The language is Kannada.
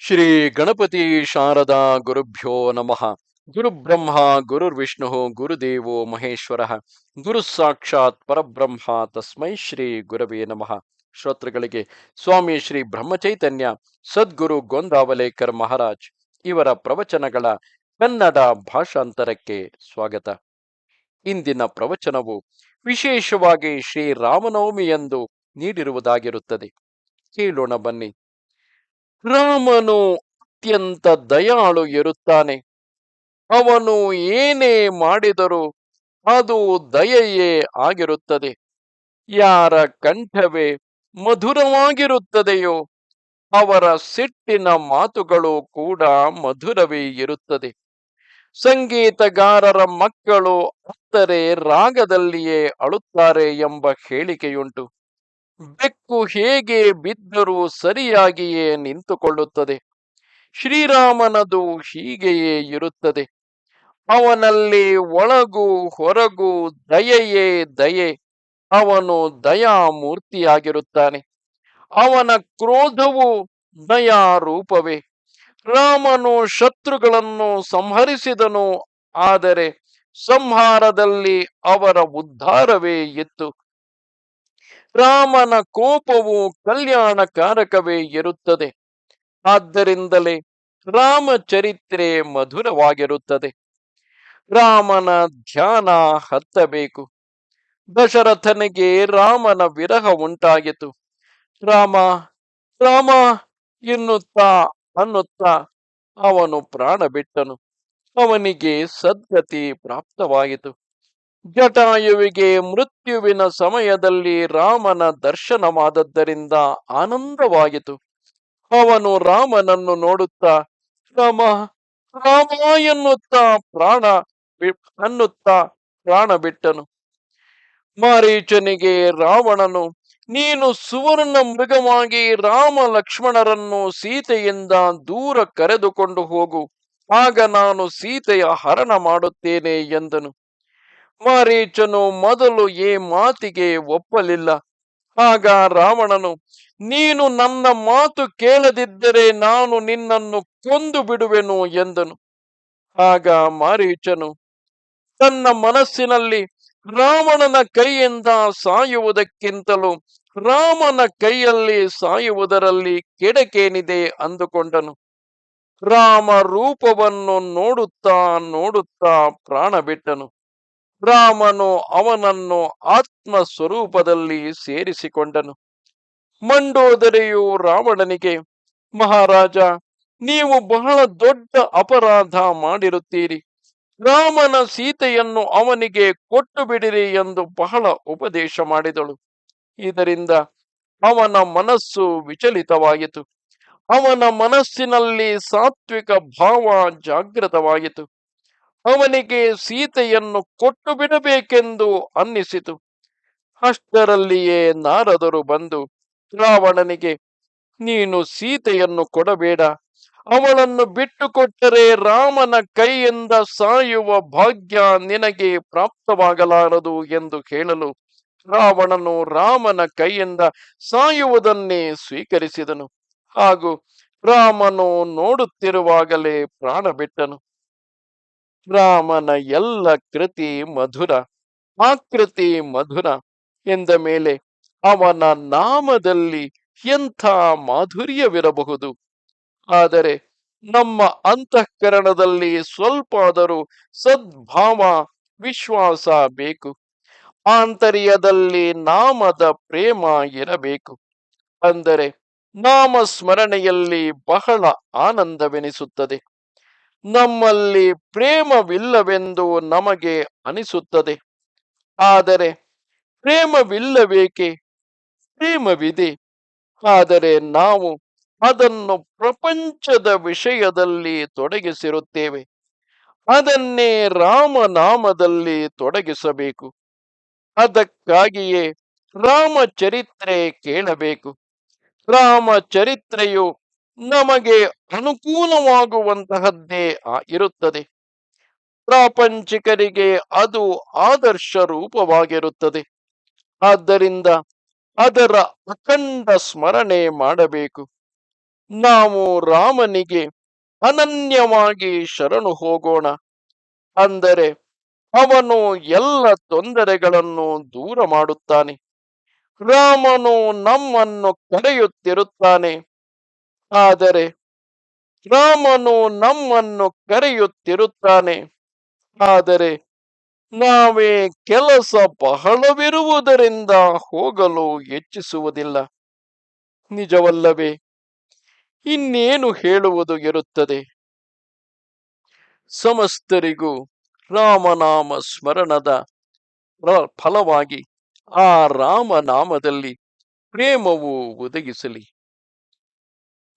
ಶ್ರೀ ಗಣಪತಿ ಶಾರದಾ ಗುರುಭ್ಯೋ ನಮಃ. ಗುರುಬ್ರಹ್ಮ ಗುರುರ್ವಿಷ್ಣು ಗುರುದೇವೋ ಮಹೇಶ್ವರ. ಗುರು ಸಾಕ್ಷಾತ್ ಪರಬ್ರಹ್ಮ, ತಸ್ಮೈ ಶ್ರೀ ಗುರವೇ ನಮಃ. ಶ್ರೋತೃಗಳಿಗೆ, ಸ್ವಾಮಿ ಶ್ರೀ ಬ್ರಹ್ಮಚೈತನ್ಯ, ಸದ್ಗುರು ಗೊಂದಾವಲೇಕರ್ ಮಹಾರಾಜ್ ಇವರ ಪ್ರವಚನಗಳ ಕನ್ನಡ ಭಾಷಾಂತರಕ್ಕೆ ಸ್ವಾಗತ. ಇಂದಿನ ಪ್ರವಚನವು ವಿಶೇಷವಾಗಿ ಶ್ರೀ ರಾಮನವಮಿಯಂದು ನೀಡಿರುವುದಾಗಿರುತ್ತದೆ. ಕೇಳೋಣ ಬನ್ನಿ. ರಾಮನು ಅತ್ಯಂತ ದಯಾಳು ಇರುತ್ತಾನೆ. ಅವನು ಏನೇ ಮಾಡಿದರೂ ಅದು ದಯೆಯೇ ಆಗಿರುತ್ತದೆ. ಯಾರ ಕಂಠವೇ ಮಧುರವಾಗಿರುತ್ತದೆಯೋ ಅವರ ಸಿಟ್ಟಿನ ಮಾತುಗಳು ಕೂಡ ಮಧುರವೇ ಇರುತ್ತದೆ. ಸಂಗೀತಗಾರರ ಮಕ್ಕಳು ಅತ್ತರೆ ರಾಗದಲ್ಲಿಯೇ ಅಳುತ್ತಾರೆ ಎಂಬ ಹೇಳಿಕೆಯುಂಟು. ಬೆಕ್ಕು ಹೇಗೆ ಬಿದ್ದರೂ ಸರಿಯಾಗಿಯೇ ನಿಂತುಕೊಳ್ಳುತ್ತದೆ. ಶ್ರೀರಾಮನದು ಹೀಗೆಯೇ ಇರುತ್ತದೆ. ಅವನಲ್ಲಿ ಒಳಗು ಹೊರಗು ದಯೆಯೇ ದಯೆ. ಅವನು ದಯಾಮೂರ್ತಿಯಾಗಿರುತ್ತಾನೆ. ಅವನ ಕ್ರೋಧವು ದಯಾರೂಪವೇ. ರಾಮನು ಶತ್ರುಗಳನ್ನು ಸಂಹರಿಸಿದನು, ಆದರೆ ಸಂಹಾರದಲ್ಲಿ ಅವರ ಉದ್ಧಾರವೇ ಇತ್ತು. ರಾಮನ ಕೋಪವು ಕಲ್ಯಾಣಕಾರಕವೇ ಇರುತ್ತದೆ. ಆದ್ದರಿಂದಲೇ ರಾಮಚರಿತ್ರೆ ಮಧುರವಾಗಿರುತ್ತದೆ. ರಾಮನ ಧ್ಯಾನ ಹತ್ತಬೇಕು. ದಶರಥನಿಗೆ ರಾಮನ ವಿರಹ ಉಂಟಾಗಿತು ರಾಮ ರಾಮ, ಎನ್ನುತ್ತಾ ಅನ್ನುತ್ತಾ ಅವನು ಪ್ರಾಣ ಬಿಟ್ಟನು ಅವನಿಗೆ ಸದ್ಗತಿ ಪ್ರಾಪ್ತವಾಯಿತು. ಜಟಾಯುವಿಗೆ ಮೃತ್ಯುವಿನ ಸಮಯದಲ್ಲಿ ರಾಮನ ದರ್ಶನವಾದದ್ದರಿಂದ ಆನಂದವಾಯಿತು. ಅವನು ರಾಮನನ್ನು ನೋಡುತ್ತಾ, ರಾಮ ರಾಮ ಎನ್ನುತ್ತಾ ಪ್ರಾಣ ಅನ್ನುತ್ತಾ ಪ್ರಾಣ ಬಿಟ್ಟನು. ಮಾರೀಚನಿಗೆ ರಾವಣನು, ನೀನು ಸುವರ್ಣ ಮೃಗವಾಗಿ ರಾಮ ಲಕ್ಷ್ಮಣರನ್ನು ಸೀತೆಯಿಂದ ದೂರ ಕರೆದುಕೊಂಡು ಹೋಗು. ಆಗ ನಾನು ಸೀತೆಯ ಹರಣ ಮಾಡುತ್ತೇನೆ ಎಂದನು. ಮಾರೀಚನು ಮೊದಲು ಈ ಮಾತಿಗೆ ಒಪ್ಪಲಿಲ್ಲ. ಆಗ ರಾವಣನು, ನೀನು ನನ್ನ ಮಾತು ಕೇಳದಿದ್ದರೆ ನಾನು ನಿನ್ನನ್ನು ಕೊಂದು ಬಿಡುವೆನು ಎಂದನು. ಆಗ ಮಾರೀಚನು, ತನ್ನ ಮನಸ್ಸಿನಲ್ಲಿ ರಾವಣನ ಕೈಯಿಂದ ಸಾಯುವುದಕ್ಕಿಂತಲೂ ರಾಮನ ಕೈಯಲ್ಲಿ ಸಾಯುವುದರಲ್ಲಿ ಕೆಡಕೇನಿದೆ ಅಂದುಕೊಂಡನು. ರಾಮ ರೂಪವನ್ನು ನೋಡುತ್ತಾ ನೋಡುತ್ತಾ ಪ್ರಾಣ ಬಿಟ್ಟನು ರಾಮನು ಅವನನ್ನು ಆತ್ಮ ಸ್ವರೂಪದಲ್ಲಿ ಸೇರಿಸಿಕೊಂಡನು. ಮಂಡೋದರೆಯು ರಾವಣನಿಗೆ, ಮಹಾರಾಜ, ನೀವು ಬಹಳ ದೊಡ್ಡ ಅಪರಾಧ ಮಾಡಿರುತ್ತೀರಿ. ರಾಮನ ಸೀತೆಯನ್ನು ಅವನಿಗೆ ಕೊಟ್ಟು ಬಿಡಿರಿ ಎಂದು ಬಹಳ ಉಪದೇಶ ಮಾಡಿದಳು. ಇದರಿಂದ ಅವನ ಮನಸ್ಸು ವಿಚಲಿತವಾಯಿತು. ಅವನ ಮನಸ್ಸಿನಲ್ಲಿ ಸಾತ್ವಿಕ ಭಾವ ಜಾಗೃತವಾಯಿತು. ಅವನಿಗೆ ಸೀತೆಯನ್ನು ಕೊಟ್ಟು ಬಿಡಬೇಕೆಂದು ಅನ್ನಿಸಿತು. ಅಷ್ಟರಲ್ಲಿಯೇ ನಾರದರು ಬಂದು, ರಾವಣನಿಗೆ, ನೀನು ಸೀತೆಯನ್ನು ಕೊಡಬೇಡ. ಅವಳನ್ನು ಬಿಟ್ಟುಕೊಟ್ಟರೆ ರಾಮನ ಕೈಯಿಂದ ಸಾಯುವ ಭಾಗ್ಯ ನಿನಗೆ ಪ್ರಾಪ್ತವಾಗಲಾರದು ಎಂದು ಹೇಳಲು ರಾವಣನು ರಾಮನ ಕೈಯಿಂದ ಸಾಯುವುದನ್ನೇ ಸ್ವೀಕರಿಸಿದನು. ಹಾಗೂ ರಾಮನು ನೋಡುತ್ತಿರುವಾಗಲೇ ಪ್ರಾಣ ಬಿಟ್ಟನು. ರಾಮನ ಎಲ್ಲ ಕೃತಿ ಮಧುರ, ಆಕೃತಿ ಮಧುರ ಎಂದ ಮೇಲೆ ಅವನ ನಾಮದಲ್ಲಿ ಎಂಥ ಮಾಧುರ್ಯವಿರಬಹುದು? ಆದರೆ ನಮ್ಮ ಅಂತಃಕರಣದಲ್ಲಿ ಸ್ವಲ್ಪಾದರೂ ಸದ್ಭಾವ, ವಿಶ್ವಾಸ ಬೇಕು. ಆಂತರ್ಯದಲ್ಲಿ ನಾಮದ ಪ್ರೇಮ ಇರಬೇಕು. ಅಂದರೆ ನಾಮ ಸ್ಮರಣೆಯಲ್ಲಿ ಬಹಳ ಆನಂದವೆನಿಸುತ್ತದೆ. ನಮ್ಮಲ್ಲಿ ಪ್ರೇಮವಿಲ್ಲವೆಂದು ನಮಗೆ ಅನಿಸುತ್ತದೆ. ಆದರೆ ಪ್ರೇಮವಿಲ್ಲಬೇಕೆ ಪ್ರೇಮವಿದೆ. ಆದರೆ ನಾವು ಅದನ್ನು ಪ್ರಪಂಚದ ವಿಷಯದಲ್ಲಿ ತೊಡಗಿಸಿರುತ್ತೇವೆ. ಅದನ್ನೇ ರಾಮನಾಮದಲ್ಲಿ ತೊಡಗಿಸಬೇಕು. ಅದಕ್ಕಾಗಿಯೇ ರಾಮಚರಿತ್ರೆ ಕೇಳಬೇಕು. ರಾಮಚರಿತ್ರೆಯು ನಮಗೆ ಅನುಕೂಲವಾಗುವಂತಹದ್ದೇ ಇರುತ್ತದೆ. ಪ್ರಾಪಂಚಿಕರಿಗೆ ಅದು ಆದರ್ಶ ರೂಪವಾಗಿರುತ್ತದೆ. ಆದ್ದರಿಂದ ಅದರ ಅಖಂಡ ಸ್ಮರಣೆ ಮಾಡಬೇಕು. ನಾವು ರಾಮನಿಗೆ ಅನನ್ಯವಾಗಿ ಶರಣು ಹೋಗೋಣ. ಅಂದರೆ ಅವನು ಎಲ್ಲ ತೊಂದರೆಗಳನ್ನು ದೂರ ಮಾಡುತ್ತಾನೆ. ರಾಮನು ನಮ್ಮನ್ನು ಕರೆಯುತ್ತಿರುತ್ತಾನೆ. ಆದರೆ ರಾಮನು ನಮ್ಮನ್ನು ಕರೆಯುತ್ತಿರುತ್ತಾನೆ. ಆದರೆ ನಾವೇ ಕೆಲಸ ಬಹಳವಿರುವುದರಿಂದ ಹೋಗಲು ಹೆಚ್ಚಿಸುವುದಿಲ್ಲ ನಿಜವಲ್ಲವೇ, ಇನ್ನೇನು ಹೇಳುವುದು ಇರುತ್ತದೆ? ಸಮಸ್ತರಿಗೂ ರಾಮನಾಮ ಸ್ಮರಣದ ಫಲವಾಗಿ ಆ ರಾಮನಾಮದಲ್ಲಿ ಪ್ರೇಮವು ಒದಗಿಸಲಿ.